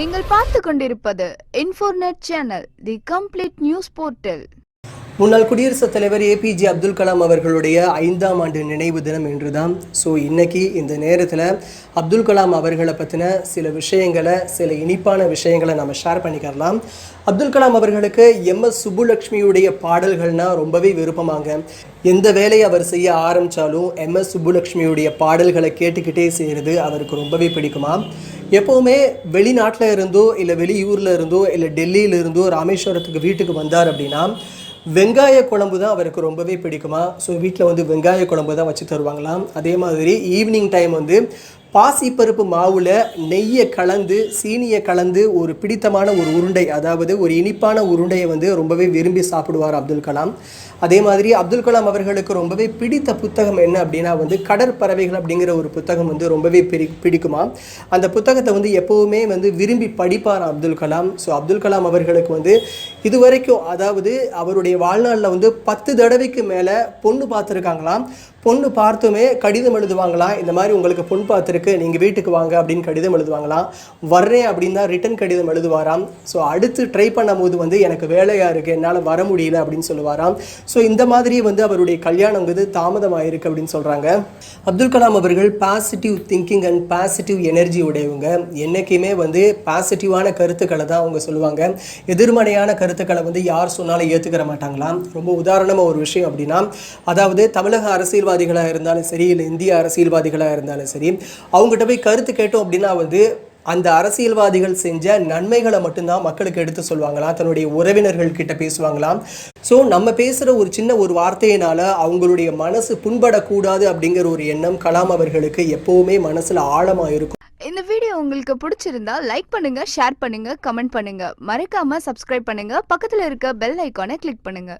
நீங்கள் பார்த்து கொண்டிருப்பது இன்ஃபோர்நெட் channel the complete news portal முன்னாள் குடியரசுத் தலைவர் ஏபிஜே அப்துல் கலாம் அவர்களுடைய ஐந்தாம் ஆண்டு நினைவு தினம் என்று தான் ஸோ இன்னைக்கு இந்த நேரத்தில் அப்துல் கலாம் அவர்களை பற்றின சில விஷயங்களை சில இனிப்பான விஷயங்களை நம்ம ஷேர் பண்ணிக்கலாம். அப்துல் கலாம் அவர்களுக்கு எம் எஸ் சுப்புலக்ஷ்மியுடைய பாடல்கள்னா ரொம்பவே விருப்பமாங்க. எந்த வேலையை அவர் செய்ய ஆரம்பித்தாலும் எம் எஸ் சுப்புலக்ஷ்மியுடைய பாடல்களை கேட்டுக்கிட்டே செய்கிறது அவருக்கு ரொம்பவே பிடிக்குமா? எப்போவுமே வெளிநாட்டில் இருந்தோ இல்லை வெளியூரில் இருந்தோ இல்லை டெல்லியில் இருந்தோ ராமேஸ்வரத்துக்கு வீட்டுக்கு வந்தார் அப்படின்னா வெங்காய குழம்பு தான் அவருக்கு ரொம்பவே பிடிக்குமா? ஸோ வீட்டில் வந்து வெங்காய குழம்பு தான் வச்சு தருவாங்களாம். அதே மாதிரி ஈவினிங் டைம் வந்து பாசிப்பருப்பு மாவில் நெய்யை கலந்து சீனியை கலந்து ஒரு பிடித்தமான ஒரு உருண்டை அதாவது ஒரு இனிப்பான உருண்டையை வந்து ரொம்பவே விரும்பி சாப்பிடுவார் அப்துல் கலாம். அதே மாதிரி அப்துல் கலாம் அவர்களுக்கு ரொம்பவே பிடித்த புத்தகம் என்ன அப்படின்னா வந்து கடற்பறவைகள் அப்படிங்கிற ஒரு புத்தகம் வந்து ரொம்பவே பிடி பிடிக்குமா அந்த புத்தகத்தை வந்து எப்போவுமே வந்து விரும்பி படிப்பார் அப்துல் கலாம். ஸோ அப்துல் கலாம் அவர்களுக்கு வந்து இதுவரைக்கும் அதாவது அவருடைய வாழ்நாளில் வந்து பத்து தடவைக்கு மேலே பொண்ணு பார்த்துருக்காங்களாம். பொண்ணு பார்த்துமே கடிதம் எழுதுவாங்களாம் இந்த மாதிரி உங்களுக்கு பொண்ணு பார்த்துருக்கு நீங்கள் வீட்டுக்கு வாங்க அப்படின்னு கடிதம் எழுதுவாங்களாம் வர்றேன் அப்படின்னு தான் ரிட்டன் கடிதம் எழுதுவாராம். ஸோ அடுத்து ட்ரை பண்ணும்போது வந்து எனக்கு வேலையாக இருக்குது என்னால் வர முடியல அப்படின்னு சொல்லுவாராம். ஸோ இந்த மாதிரி வந்து அவருடைய கல்யாணம் வந்து தாமதமாயிருக்கு அப்படின்னு சொல்கிறாங்க அப்துல் கலாம் அவர்கள் positive thinking and positive energy உடையவங்க. என்றைக்குமே வந்து பாசிட்டிவான கருத்துக்களை தான் அவங்க சொல்லுவாங்க. எதிர்மறையான கருத்துக்களை வந்து யார் சொன்னாலும் ஏற்றுக்கிற மாட்டாங்களாம். ரொம்ப உதாரணமாக ஒரு விஷயம் அப்படின்னா அதாவது தமிழக அரசியல் அரசியல்வாதிகளாக இருந்தாலும் சரி இல்லை இந்திய அரசியல்வாதிகளாக இருந்தாலும் சரி அவங்ககிட்ட போய் கருத்து கேட்டோம் அப்படின்னா வந்து அந்த அரசியல்வாதிகள் செஞ்ச நன்மைகளை மட்டும்தான் மக்களுக்கு எடுத்து சொல்லுவாங்களாம் தன்னுடைய உறவினர்கள் கிட்ட பேசுவாங்களாம். ஸோ நம்ம பேசுகிற ஒரு சின்ன ஒரு வார்த்தையினால அவங்களுடைய மனசு புண்படக்கூடாது அப்படிங்கிற ஒரு எண்ணம் கலாம் அவர்களுக்கு எப்போவுமே மனசில் ஆழமாக இருக்கும். இந்த வீடியோ உங்களுக்கு பிடிச்சிருந்தா லைக் பண்ணுங்க ஷேர் பண்ணுங்க கமெண்ட் பண்ணுங்க. மறக்காம சப்ஸ்கிரைப் பண்ணுங்க. பக்கத்தில் இருக்க பெல் ஐக்கானை கிளிக் பண்ணுங்க.